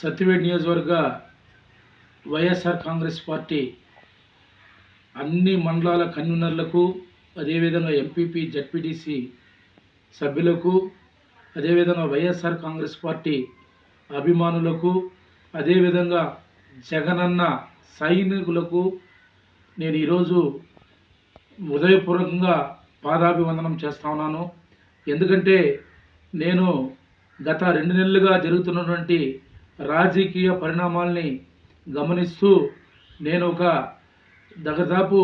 సత్యవేడ్ నియోజకవర్గ వైఎస్ఆర్ కాంగ్రెస్ పార్టీ అన్ని మండలాల కన్వీనర్లకు అదేవిధంగా ఎంపీపీ జడ్పీటీసీ సభ్యులకు అదేవిధంగా వైఎస్ఆర్ కాంగ్రెస్ పార్టీ అభిమానులకు అదేవిధంగా జగనన్న సైనికులకు నేను ఈరోజు ఉదయపూర్వకంగా పాదాభివందనం చేస్తా ఉన్నాను. ఎందుకంటే నేను గత రెండు నెలలుగా జరుగుతున్నటువంటి రాజకీయ పరిణామాల్ని గమనిస్తూ నేను ఒక దగ్గరదాపు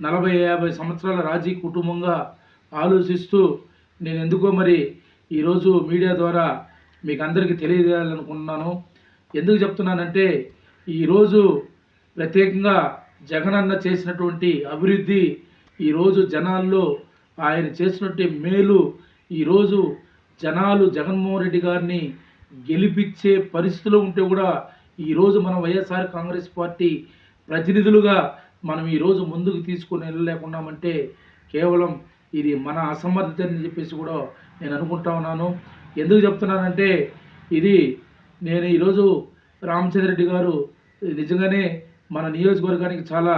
నలభై యాభై సంవత్సరాల రాజీ కుటుంబంగా ఆలోచిస్తూ నేను ఎందుకో మరి ఈరోజు మీడియా ద్వారా మీకు అందరికీ తెలియజేయాలనుకుంటున్నాను. ఎందుకు చెప్తున్నానంటే ఈరోజు ప్రత్యేకంగా జగనన్న చేసినటువంటి అభివృద్ధి ఈరోజు జనాల్లో ఆయన చేసినటువంటి మేలు ఈరోజు జనాలు జగన్మోహన్ రెడ్డి గారిని గెలిపించే పరిస్థితిలో ఉంటే కూడా ఈరోజు మన వైఎస్ఆర్ కాంగ్రెస్ పార్టీ ప్రతినిధులుగా మనం ఈరోజు ముందుకు తీసుకుని వెళ్ళలేకున్నామంటే కేవలం ఇది మన అసమర్థత అని చెప్పేసి కూడా నేను అనుకుంటా ఉన్నాను. ఎందుకు చెప్తున్నానంటే ఇది నేను ఈరోజు రామచంద్ర రెడ్డి గారు నిజంగానే మన నియోజకవర్గానికి చాలా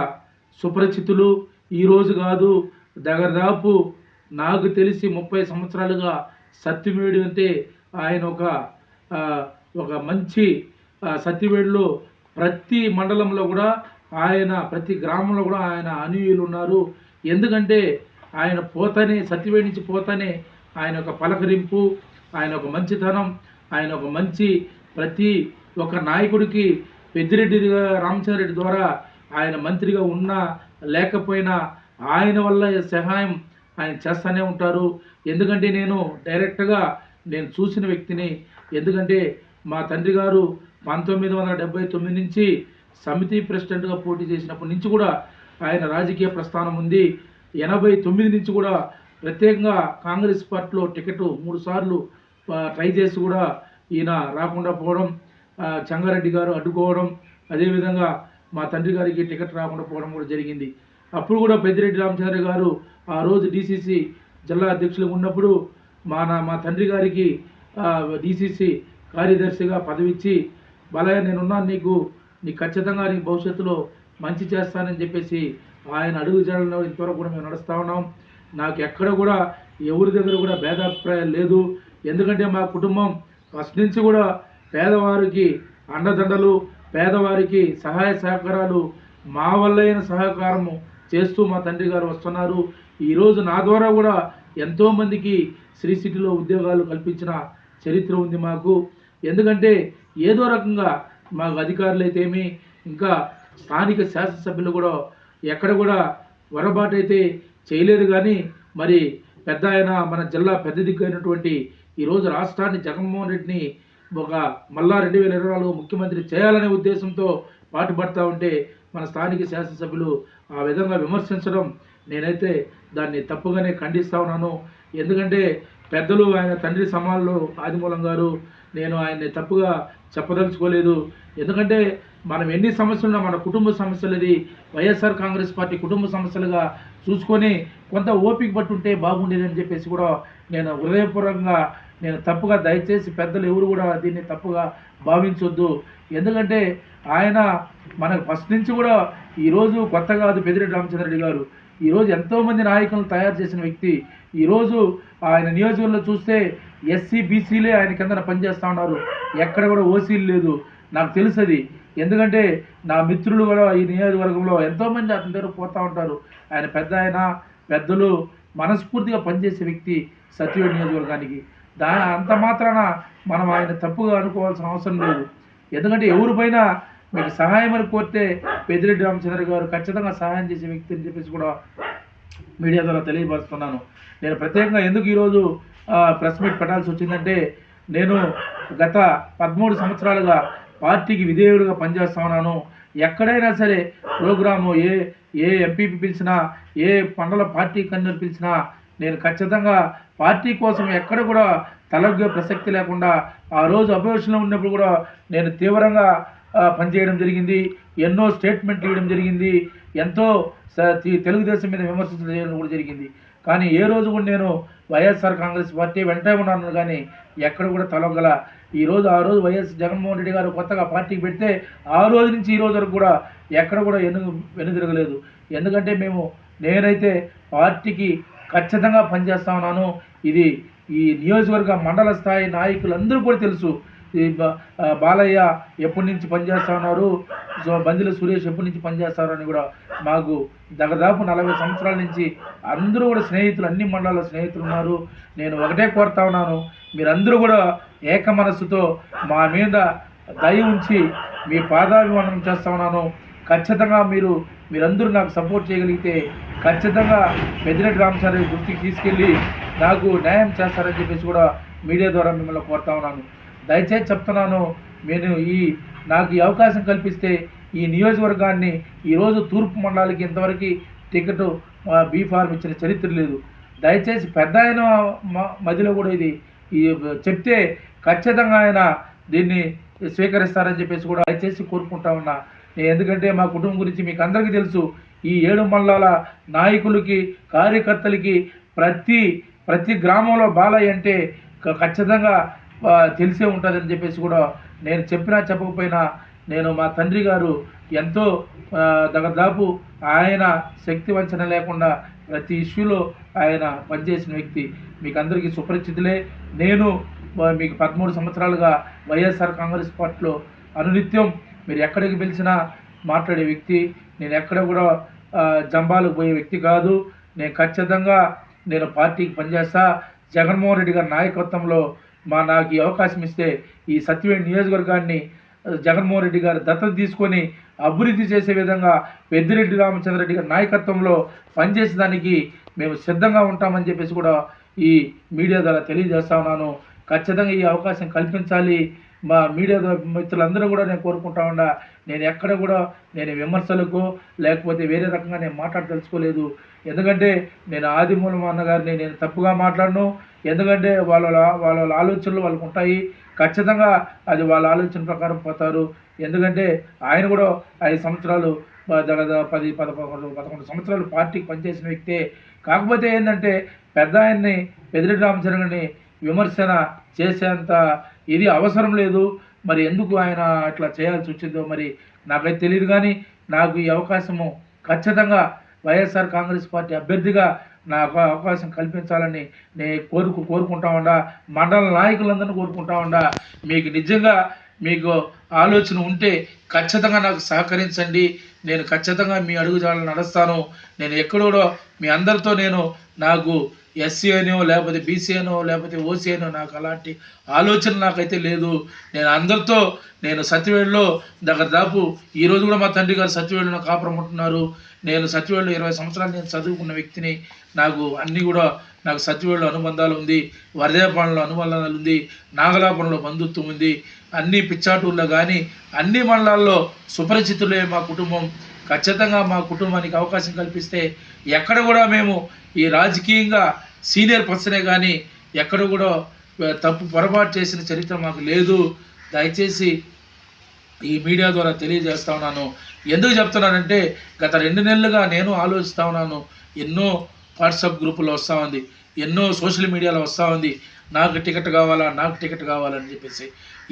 సుపరిచితులు. ఈరోజు కాదు దగ్గరదాపు నాకు తెలిసి ముప్పై సంవత్సరాలుగా సత్యమేడు అంటే ఆయన ఒక ఒక మంచి సతివేడులో సత్యవేడులో ప్రతి మండలంలో కూడా ఆయన ప్రతి గ్రామంలో కూడా ఆయన అనుయులు ఉన్నారు. ఎందుకంటే ఆయన పోతనే సత్యవేడి నుంచి పోతనే ఆయన ఒక పలకరింపు ఆయన ఒక మంచితనం ఆయన ఒక మంచి ప్రతి ఒక నాయకుడికి పెద్దిరెడ్డి రామచంద్రరెడ్డి ద్వారా ఆయన మంత్రిగా ఉన్నా లేకపోయినా ఆయన వల్ల సహాయం ఆయన చేస్తూనే ఉంటారు. ఎందుకంటే నేను డైరెక్ట్గా నేను చూసిన వ్యక్తిని. ఎందుకంటే మా తండ్రి గారు పంతొమ్మిది వందల డెబ్బై తొమ్మిది నుంచి సమితి ప్రెసిడెంట్గా పోటీ చేసినప్పటి నుంచి కూడా ఆయన రాజకీయ ప్రస్థానం ఉంది. ఎనభై తొమ్మిది నుంచి కూడా ప్రత్యేకంగా కాంగ్రెస్ పార్టీలో టికెట్ మూడు సార్లు ట్రై చేసి కూడా ఈయన రాకుండా పోవడం చంగారెడ్డి గారు అడ్డుకోవడం అదేవిధంగా మా తండ్రి గారికి టికెట్ రాకుండా పోవడం కూడా జరిగింది. అప్పుడు కూడా పెద్దిరెడ్డి రామచంద్ర గారు ఆ రోజు డీసీసీ జిల్లా అధ్యక్షులుగా ఉన్నప్పుడు మా నా మా తండ్రి గారికి డీసీసీ కార్యదర్శిగా పదవిచ్చి బాలయ్య నేనున్నాను నీకు నీకు ఖచ్చితంగా నీకు భవిష్యత్తులో మంచి చేస్తానని చెప్పేసి ఆయన అడుగు జాడలో ఇంతవరకు కూడా మేము నడుస్తూ ఉన్నాం. నాకు ఎక్కడ కూడా ఎవరి దగ్గర కూడా భేదాభిప్రాయం లేదు. ఎందుకంటే మా కుటుంబం ఫస్ట్ నుంచి కూడా పేదవారికి అండదండలు పేదవారికి సహాయ సహకారాలు మా వల్లైన సహకారము చేస్తూ మా తండ్రి గారు వస్తున్నారు. ఈరోజు నా ద్వారా కూడా ఎంతోమందికి శ్రీ సిటీలో ఉద్యోగాలు కల్పించిన చరిత్ర ఉంది మాకు. ఎందుకంటే ఏదో రకంగా మాకు అధికారులు అయితేమి ఇంకా స్థానిక శాసనసభ్యులు కూడా ఎక్కడ కూడా వరబాటు అయితే చేయలేదు కానీ మరి పెద్ద ఆయన మన జిల్లా పెద్ద దిక్కు అయినటువంటి ఈరోజు రాష్ట్రాన్ని జగన్మోహన్ రెడ్డిని ఒక మళ్ళా రెండు వేల ఇరవై నాలుగు ముఖ్యమంత్రి చేయాలనే ఉద్దేశంతో పాటుపడతా ఉంటే మన స్థానిక శాసనసభ్యులు ఆ విధంగా విమర్శించడం నేనైతే దాన్ని తప్పుగానే ఖండిస్తా ఉన్నాను. ఎందుకంటే పెద్దలు ఆయన తండ్రి సమాల్లో ఆదిమూలం గారు నేను ఆయన్ని తప్పుగా చెప్పదలుచుకోలేదు. ఎందుకంటే మనం ఎన్ని సమస్యలున్నా మన కుటుంబ సమస్యలది వైఎస్ఆర్ కాంగ్రెస్ పార్టీ కుటుంబ సమస్యలుగా చూసుకొని కొంత ఓపిక పట్టుంటే బాగుండేదని చెప్పేసి కూడా నేను హృదయపూర్వకంగా నేను తప్పుగా దయచేసి పెద్దలు ఎవరు కూడా దీన్ని తప్పుగా భావించొద్దు. ఎందుకంటే ఆయన మనకు ఫస్ట్ నుంచి కూడా ఈరోజు కొత్త కాదు పెదిరెడ్డి రామచంద్రరెడ్డి గారు ఈరోజు ఎంతోమంది నాయకులను తయారు చేసిన వ్యక్తి ఈరోజు ఆయన నియోజకవర్గంలో చూస్తే ఎస్సీ బీసీలే ఆయన కిందన పనిచేస్తూ ఉన్నారు. ఎక్కడ కూడా ఓసీలు లేదు. నాకు తెలుసు అది ఎందుకంటే నా మిత్రులు కూడా ఈ నియోజకవర్గంలో ఎంతోమంది అతని దగ్గర పోతూ ఉంటారు. ఆయన పెద్ద ఆయన పెద్దలు మనస్ఫూర్తిగా పనిచేసే వ్యక్తి సత్యుడు నియోజకవర్గానికి. దా అంత మాత్రాన మనం ఆయన తప్పుగా అనుకోవాల్సిన అవసరం లేదు. ఎందుకంటే ఎవరిపైన మీకు సహాయం అని కోరితే పెద్దిరెడ్డి రామచంద్ర గారు ఖచ్చితంగా సహాయం చేసే వ్యక్తి అని చెప్పేసి కూడా మీడియా ద్వారా తెలియపరుస్తున్నాను. నేను ప్రత్యేకంగా ఎందుకు ఈరోజు ప్రెస్ మీట్ పెట్టాల్సి వచ్చిందంటే నేను గత పదమూడు సంవత్సరాలుగా పార్టీకి విధేయుడిగా పనిచేస్తా ఉన్నాను. ఎక్కడైనా సరే ప్రోగ్రాము ఏ ఏ ఎంపీపీ పిలిచినా ఏ మండల పార్టీ కన్వీనర్ పిలిచినా నేను ఖచ్చితంగా పార్టీ కోసం ఎక్కడ కూడా తలగ్గే ప్రసక్తి లేకుండా ఆ రోజు అపోజిషన్లో ఉన్నప్పుడు కూడా నేను తీవ్రంగా పనిచేయడం జరిగింది. ఎన్నో స్టేట్మెంట్లు ఇవ్వడం జరిగింది. ఎంతో తెలుగుదేశం మీద విమర్శలు చేయడం కూడా జరిగింది. కానీ ఏ రోజు కూడా నేను వైఎస్ఆర్ కాంగ్రెస్ పార్టీ వెంటే ఉన్నాను కానీ ఎక్కడ కూడా తలొగ్గల ఈరోజు ఆ రోజు వైఎస్ జగన్మోహన్ రెడ్డి గారు కొత్తగా పార్టీకి పెడితే ఆ రోజు నుంచి ఈ రోజు వరకు కూడా ఎక్కడ కూడా వెను వెనుదిరగలేదు ఎందుకంటే మేము నేనైతే పార్టీకి ఖచ్చితంగా పనిచేస్తా ఉన్నాను. ఇది ఈ నియోజకవర్గ మండల స్థాయి నాయకులందరూ కూడా తెలుసు. ఈ బ- బాలయ్య ఎప్పటి నుంచి పనిచేస్తా ఉన్నారు? సో బందిల సురేష్ ఎప్పటి నుంచి పనిచేస్తారు అని కూడా మాకు దాదాపు నలభై సంవత్సరాల నుంచి అందరూ కూడా స్నేహితులు అన్ని మండలాల స్నేహితులు ఉన్నారు. నేను ఒకటే కోరుతా ఉన్నాను మీరందరూ కూడా ఏక మనస్సుతో మా మీద దయ ఉంచి మీ పాదాభివందనం చేస్తా ఉన్నాను. ఖచ్చితంగా మీరు మీరందరూ నాకు సపోర్ట్ చేయగలిగితే ఖచ్చితంగా పెద్దిరెడ్డి రామచారి దృష్టికి తీసుకెళ్ళి నాకు న్యాయం చేస్తారని చెప్పేసి కూడా మీడియా ద్వారా మిమ్మల్ని కోరుతా ఉన్నాను. దయచేసి చెప్తున్నాను నేను ఈ నాకు ఈ అవకాశం కల్పిస్తే ఈ నియోజకవర్గాన్ని ఈరోజు తూర్పు మండలానికి ఇంతవరకు టికెట్ బీ ఫార్మ్ ఇచ్చిన చరిత్ర లేదు. దయచేసి పెద్ద ఆయన మ- మధ్యలో కూడా ఇది ఈ చెప్తే ఖచ్చితంగా ఆయన దీన్ని స్వీకరిస్తారని చెప్పేసి కూడా దయచేసి కోరుకుంటా ఉన్నా. నేను ఎందుకంటే మా కుటుంబం గురించి మీకు అందరికీ తెలుసు ఈ ఏడు మండలాల నాయకులకి కార్యకర్తలకి ప్రతి ప్రతి గ్రామంలో బాలయ్య అంటే ఖచ్చితంగా తెలిసే ఉంటుందని చెప్పేసి కూడా నేను చెప్పినా చెప్పకపోయినా నేను మా తండ్రి గారు ఎంతో ఆ, దాదాపు ఆయన శక్తి వంచన లేకుండా ప్రతి ఇష్యూలో ఆయన పనిచేసిన వ్యక్తి. మీకు అందరికీ సుపరిచితులే. నేను మీకు పదమూడు సంవత్సరాలుగా వైఎస్ఆర్ కాంగ్రెస్ పార్టీలో అనునిత్యం మీరు ఎక్కడికి పిలిచినా మాట్లాడే వ్యక్తి. నేను ఎక్కడ కూడా జంబాలకు పోయే వ్యక్తి కాదు. నేను ఖచ్చితంగా నేను పార్టీకి పనిచేస్తా. జగన్మోహన్ రెడ్డి గారి నాయకత్వంలో మా నాకు ఈ అవకాశం ఇస్తే ఈ సత్యవేడి నియోజకవర్గాన్ని జగన్మోహన్ రెడ్డి గారు దత్తత తీసుకొని అభివృద్ధి చేసే విధంగా పెద్దిరెడ్డి రామచంద్రరెడ్డి గారి నాయకత్వంలో పనిచేసేదానికి మేము సిద్ధంగా ఉంటామని చెప్పేసి కూడా ఈ మీడియా ద్వారా తెలియజేస్తా ఉన్నాను. ఖచ్చితంగా ఈ అవకాశం కల్పించాలి. మా మీడియా మిత్రులందరూ కూడా నేను కోరుకుంటా ఉండా నేను ఎక్కడ కూడా నేను విమర్శలకు లేకపోతే వేరే రకంగా నేను మాట్లాడదలుచుకోలేదు. ఎందుకంటే నేను ఆదిమూలం అన్నగారిని నేను తప్పుగా మాట్లాడను. ఎందుకంటే వాళ్ళ వాళ్ళ ఆలోచనలు వాళ్ళకు ఉంటాయి. ఖచ్చితంగా అది వాళ్ళ ఆలోచన ప్రకారం పోతారు. ఎందుకంటే ఆయన కూడా ఐదు సంవత్సరాలు ప- పది పదకొండు పదకొండు సంవత్సరాలు పార్టీకి పనిచేసిన వ్యక్తే. కాకపోతే ఏంటంటే పెద్ద ఆయన్ని పెదిరెడ్డి రామచంద్రని విమర్శన చేసేంత ఇది అవసరం లేదు. మరి ఎందుకు ఆయన అట్లా చేయాల్సి వచ్చిందో మరి నాకైతే తెలియదు కానీ నాకు ఈ అవకాశము ఖచ్చితంగా వైఎస్ఆర్ కాంగ్రెస్ పార్టీ అభ్యర్థిగా నాకు అవకాశం కల్పించాలని నేను కోరుకు కోరుకుంటా ఉండా. మండల నాయకులందరినీ కోరుకుంటా ఉండా. మీకు నిజంగా మీకు ఆలోచన ఉంటే ఖచ్చితంగా నాకు సహకరించండి. నేను ఖచ్చితంగా మీ అడుగుజాడలు నడుస్తాను. నేను ఎక్కడో మీ అందరితో నేను నాకు ఎస్సీ అనో లేకపోతే బీసీ అనో లేకపోతే ఓసీ అనో నాకు అలాంటి ఆలోచన నాకైతే లేదు. నేను అందరితో నేను సత్యవేడులో దగ్గర దాపు ఈరోజు కూడా మా తండ్రి గారు సత్యవేడులో కాపురం ఉంటున్నారు. నేను సత్యవేడులో ఇరవై సంవత్సరాలు నేను చదువుకున్న వ్యక్తిని. నాకు అన్నీ కూడా నాకు సత్యవేడులో అనుబంధాలు ఉంది. వరదేపాలెంలో అనుబంధాలు ఉంది. నాగలాపురంలో బంధుత్వం ఉంది. అన్ని పిచ్చాటూళ్ళలో కానీ అన్ని మండలాల్లో సుపరిచితులే మా కుటుంబం. ఖచ్చితంగా మా కుటుంబానికి అవకాశం కల్పిస్తే ఎక్కడ కూడా మేము ఈ రాజకీయంగా సీనియర్ పర్సనే కానీ ఎక్కడ కూడా తప్పు పొరపాటు చేసిన చరిత్ర మాకు లేదు. దయచేసి ఈ మీడియా ద్వారా తెలియజేస్తా ఉన్నాను. ఎందుకు చెప్తున్నానంటే గత రెండు నెలలుగా నేను ఆలోచిస్తా ఉన్నాను. ఎన్నో వాట్సాప్ గ్రూపులు వస్తూ ఉంది. ఎన్నో సోషల్ మీడియాలో వస్తూ ఉంది. నాకు టికెట్ కావాలా నాకు టికెట్ కావాలని చెప్పేసి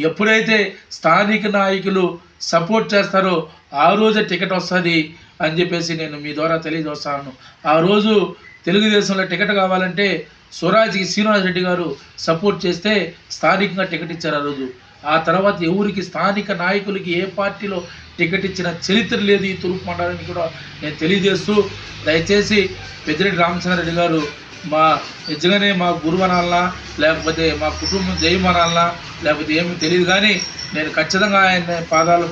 ఎప్పుడైతే స్థానిక నాయకులు సపోర్ట్ చేస్తారో ఆ రోజే టికెట్ వస్తుంది అని చెప్పేసి నేను మీ ద్వారా తెలియజేస్తాను. ఆ రోజు తెలుగుదేశంలో టికెట్ కావాలంటే స్వరాజ్కి శ్రీనివాస్ రెడ్డి గారు సపోర్ట్ చేస్తే స్థానికంగా టికెట్ ఇచ్చారు ఆ రోజు. ఆ తర్వాత ఎవరికి స్థానిక నాయకులకి ఏ పార్టీలో టికెట్ ఇచ్చిన చరిత్ర లేదు ఈ తూర్పు మండలానికి కూడా నేను తెలియజేస్తూ దయచేసి పెద్దిరెడ్డి రామచంద్రారెడ్డి గారు మా నిజంగానే మా గురువు అనాలనా లేకపోతే మా కుటుంబం జయమనాలనా లేకపోతే ఏమీ తెలియదు కానీ నేను ఖచ్చితంగా ఆయన పాదాలు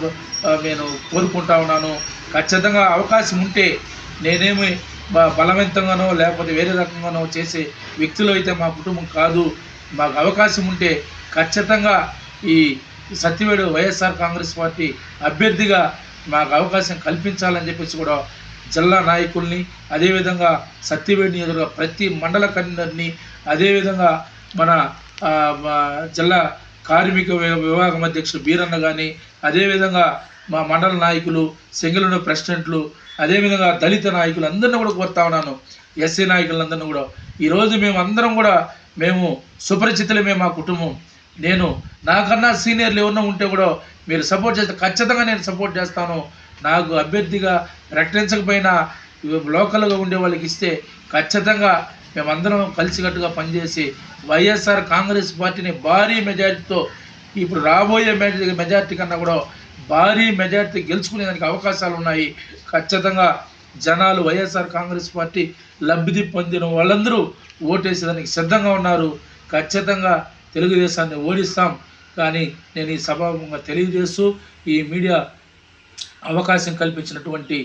నేను కోరుకుంటా ఉన్నాను. ఖచ్చితంగా అవకాశం ఉంటే నేనేమి బలవంతంగానో లేకపోతే వేరే రకంగానో చేసే వ్యక్తులు అయితే మా కుటుంబం కాదు. మాకు అవకాశం ఉంటే ఖచ్చితంగా ఈ సత్యవేడు వైఎస్ఆర్ కాంగ్రెస్ పార్టీ అభ్యర్థిగా మాకు అవకాశం కల్పించాలని చెప్పేసి కూడా జిల్లా నాయకుల్ని అదేవిధంగా సత్యవేడి నియోజకవర్గ ప్రతి మండల కన్వీనర్ని అదేవిధంగా మన మా జిల్లా కార్మిక విభాగం అధ్యక్షుడు బీరన్న కానీ అదేవిధంగా మా మండల నాయకులు సింగళూరు ప్రెసిడెంట్లు అదేవిధంగా దళిత నాయకులు అందరిని కూడా కోరుతా ఉన్నాను. ఎస్సీ నాయకులందరినీ కూడా. ఈరోజు మేము అందరం కూడా మేము సుపరిచితులమే మా కుటుంబం. నేను నాకన్నా సీనియర్లు ఎవరన్నా ఉంటే కూడా మీరు సపోర్ట్ చేస్తే ఖచ్చితంగా నేను సపోర్ట్ చేస్తాను. నాకు అభ్యర్థిగా ప్రకటించకపోయినా లోకల్గా ఉండే వాళ్ళకి ఇస్తే ఖచ్చితంగా మేమందరం కలిసికట్టుగా పనిచేసి వైఎస్ఆర్ కాంగ్రెస్ పార్టీని భారీ మెజార్టీతో ఇప్పుడు రాబోయే మెజార్టీ మెజార్టీ కన్నా కూడా భారీ మెజార్టీ గెలుచుకునేదానికి అవకాశాలు ఉన్నాయి. ఖచ్చితంగా జనాలు వైఎస్ఆర్ కాంగ్రెస్ పార్టీ లబ్ధి పొందిన వాళ్ళందరూ ఓటేసేదానికి సిద్ధంగా ఉన్నారు. ఖచ్చితంగా తెలుగుదేశాన్ని ఓడిస్తాం. కానీ నేను ఈ సభాముఖంగా తెలియజేస్తూ ఈ మీడియా అవకాశం కల్పించినటువంటి